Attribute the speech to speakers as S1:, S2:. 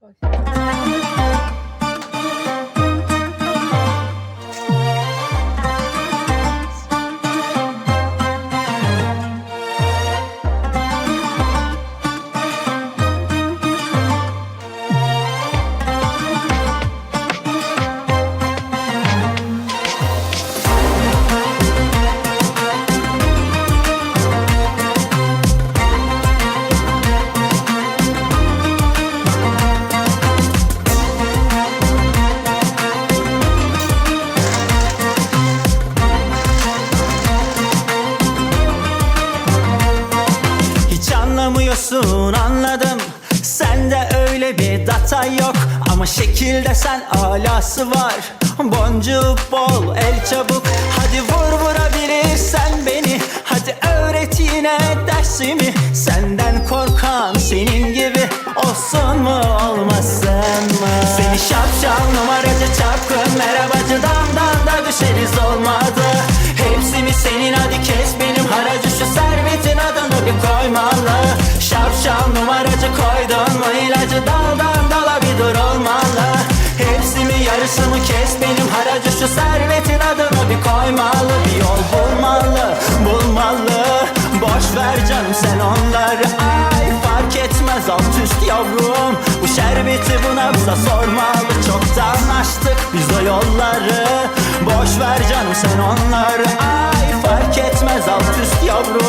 S1: 好 anlamıyorsun anladım. Sende öyle bir data yok Ama şekilde sen alası var. Boncuğu bol el çabuk. Hadi vur vurabilirsen beni Hadi öğret yine dersimi. Senden korkan senin gibi Olsun mu olmasın mı? Seni şapşal numaracı çapkın Merhabacı damdan da düşeriz olmadı. Hepsi mi senin hadi kes bir koymalı. Şapşal numaracı koydun mu? İlacı daldan dala bir dur olmalı. Hepsi mi yarısı mı? Kes benim haracı. Şu servetin adını bir koymalı. Bir yol bulmalı bulmalı. Boş ver canım sen onları. Ay fark etmez alt üst yavrum. Bu şerbeti bu nabza sormalı. Çoktan açtık biz o yolları. Boş ver canım sen onları. Ay fark etmez alt üst yavrum